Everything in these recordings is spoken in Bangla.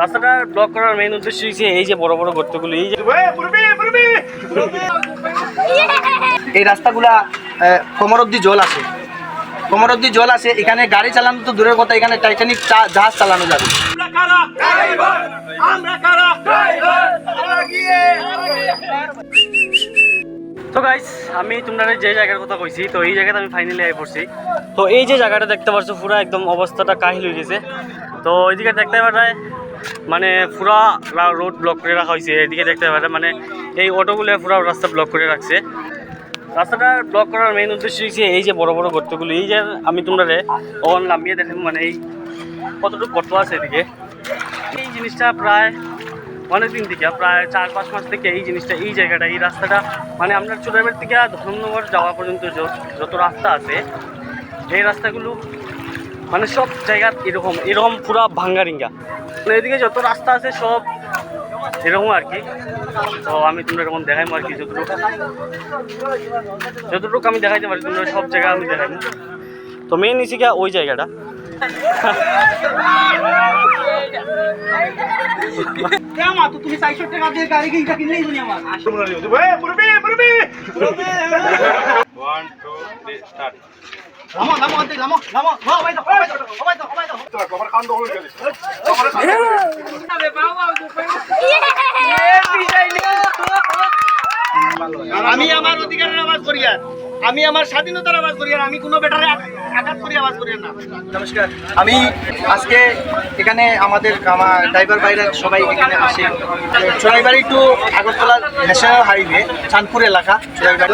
রাস্তাটা ব্লক করার মেইন উদ্দেশ্য হচ্ছে এই যে বড় বড় গর্তগুলো এই যে এই রাস্তাগুলা কোমর অব্দি জল আসে কোমর অব্দি জল আসে এখানে গাড়ি চালানো তো দূরের কথা এখানে টাইটানিক জাহাজ চালানো যাবে। তো গাইস আমি তোমরা যে জায়গার কথা কইছি তো এই জায়গাতে আমি ফাইনালি আই পড়ছি। তো এই যে জায়গাটা দেখতে পাচ্ছ পুরো একদম অবস্থাটা কাহিল হয়ে গেছে। তো ওইদিকে দেখতে পারায় মানে পুরা রোড ব্লক করে রাখা হয়েছে, এদিকে দেখতে পারে মানে এই অটোগুলো পুরা রাস্তা ব্লক করে রাখছে। রাস্তাটা ব্লক করার মেইন উদ্দেশ্য হচ্ছে এই যে বড় বড় গর্তগুলো। এই যে আমি তোমরা ওখানে নামিয়ে দেখেন মানে এই কতটুকু গর্ত আছে এদিকে। এই জিনিসটা প্রায় অনেকদিন থেকে, প্রায় চার পাঁচ মাস থেকে এই জিনিসটা, এই জায়গাটা, এই রাস্তাটা মানে আপনার চুরাইবার থেকে ধর্মনগর যাওয়া পর্যন্ত যত রাস্তা আছে, এই রাস্তাগুলো মানে সব জায়গা এরকম এরকম পুরা ভাঙ্গারিঙ্গা। মানে এদিকে যত রাস্তা আছে সব এরকম আর কি। তো আমি তোমরা এরকম দেখাইমো আর কি যতটুকু। যতটুকু আমি দেখাইতে পারি তোমরা সব জায়গা আমি দেখাইমো। তো মেন নিচে গিয়া ওই জায়গাটা। তুমি চারশো টাকা দিয়ে গাড়ি কিনলেই ভাই দাও ভাই দাও ভাই দাও ভাই দাও। আমি আমার অধিকারের আওয়াজ করি আর। আমি আমার স্বাধীনতার আওয়াজ করি আর আমি কোনো বেটারে আঘাত করি আওয়াজ করি না। নমস্কার। আমি আজকে এখানে আমাদের ড্রাইভার বাইরে সবাই এখানে আসে। Churaibari to Agartala national highway, Chandpur এলাকা।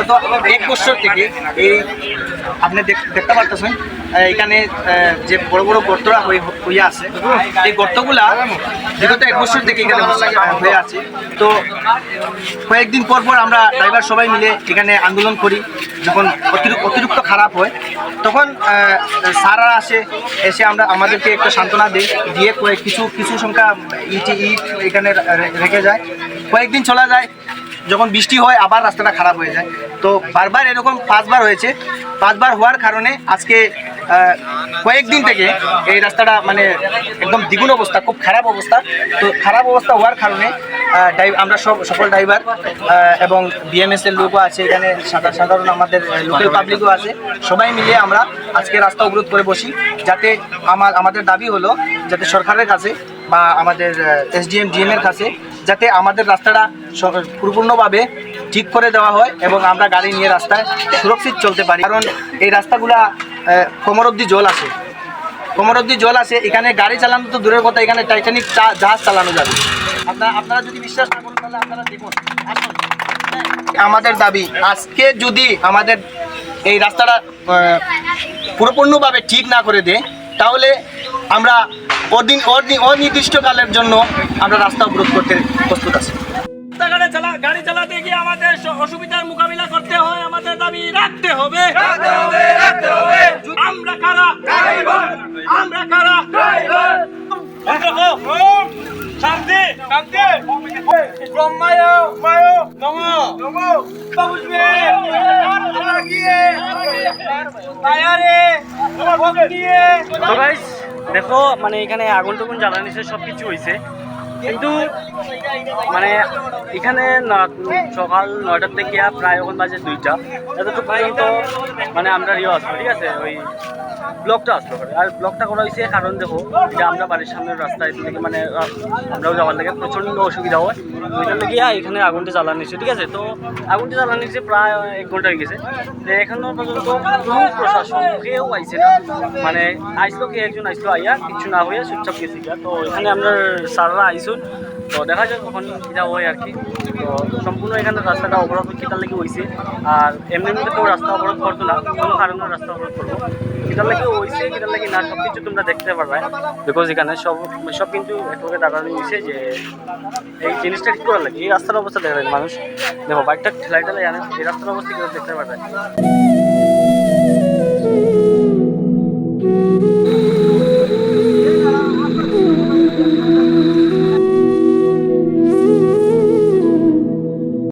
তো এক বছর থেকে এই আপনি দেখ- দেখতে পারতেছেন এখানে যে বড় বড় গর্তরা হয়ে আছে। এই গর্তগুলা বিগত এক বছর থেকে এখানে হয়ে আছে। তো কয়েকদিন পর পর আমরা ড্রাইভার সবাই মিলে এখানে আন্দোলন করি, যখন অতিরিক্ত অতিরিক্ত খারাপ হয়। তখন স্যাররা আসে, এসে আমরা আমাদেরকে একটা সান্ত্বনা দিই, দিয়ে কয়েক কিছু কিছু সংখ্যা ইট ইট এখানে রেখে যায়। কয়েকদিন চলা যায় যখন বৃষ্টি হয়, আবার রাস্তাটা খারাপ হয়ে যায়। তো বারবার এরকম পাঁচবার হয়েছে। পাঁচবার হওয়ার কারণে আজকে কয়েকদিন থেকে এই রাস্তাটা মানে একদম দ্বিগুণ অবস্থা, খুব খারাপ অবস্থা। তো খারাপ অবস্থা হওয়ার কারণে আমরা সব সকল ড্রাইভার এবং বিএমএস এর লোকও আছে এখানে সাধা- সাধারণ আমাদের লোকাল পাবলিকও আছে। সবাই মিলে আমরা আজকে রাস্তা অবরোধ করে বসি, যাতে আমার আমাদের দাবি হলো, যাতে সরকারের কাছে বা আমাদের এসডিএম ডিএম এর কাছে যাতে আমাদের রাস্তাটা পরিপূর্ণভাবে ঠিক করে দেওয়া হয় এবং আমরা গাড়ি নিয়ে রাস্তায় সুরক্ষিত চলতে পারি। কারণ এই রাস্তাগুলা কোমর অব্দি জল আসে কোমর অব্দি জল আসে এখানে গাড়ি চালানো তো দূরের কথা, এখানে টাইটানিক জাহাজ চালানো যাবে। আপনারা আপনারা যদি বিশ্বাস না করেন, তাহলে আপনারা দেখুন। আসুন। আমাদের দাবি, আজকে যদি আমাদের এই রাস্তাটা পুরোপূর্ণভাবে ঠিক না করে দেয়, তাহলে আমরা অদিন অদি- অনির্দিষ্টকালের জন্য আমরা রাস্তা অবরোধ করতে প্রস্তুত আছি। রাস্তাঘাটে চালা গাড়ি চালাতে গিয়ে আমাদের অসুবিধার মোকাবিলা করতে হয় আমাদের দাবি রাখতে হবে। আমরা কারা? আমরা কারা? শান্তি শান্তি। ব্রহ্মায় মায় নম। নম বাবুজবে লাগিয়ে আয়ারে ভক্তিয়ে তো গাইস দেখো মানে এখানে আগুন টুকুন জ্বালানি সব কিছু হয়েছে কিন্তু মানে এখানে সকাল নয়টার থেকে প্রায় এখন বাজে দুইটা। এতটুকু পর্যন্ত মানে আমরা ইয়ে আসব, ঠিক আছে? ওই ব্লকটা আসলো আর ব্লকটা করা হয়েছে কারণ দেখো, যে আমরা বাড়ির সামনের রাস্তায় থেকে মানে আমরাও যাওয়ার লাগে প্রচণ্ড অসুবিধা হয়। ওইটার লেগে এখানে আগুনটা জ্বালানো ঠিক আছে? তো আগুনটা জ্বালানো হয়েছে প্রায় এক ঘণ্টা গেছে। তো এখনও পর্যন্ত কোনো প্রশাসন, কেউ আইছে না। মানে আইসলো কে? একজন আইসলো আইয়া, কিছু না হইয়া চুপচাপ গেছে তো এখানে আমরা স্যাররা আইসুন তো দেখা যাক কখন এটা হয় আর কি। তো সম্পূর্ণ এখানে রাস্তাটা অবরোধ কেটার লেগে হয়েছে আর এমনি এমনি কেউ রাস্তা অবরোধ করতো না, কোনো কারণে রাস্তা অবরোধ করব কেটার লেগে হয়েছে কেটার লেগে না, সব কিছু তোমরা দেখতে পারবে বিকজ এখানে সব সব কিন্তু একটুকে দাঁড়ানো হয়েছে যে, এই জিনিসটা ঠিক করার লাগে। এই রাস্তার অবস্থা দেখা যায় মানুষ দেখো, বাইকটা ঠেলাই ঠেলাই জানে এই রাস্তার অবস্থা কেউ দেখতে পারবে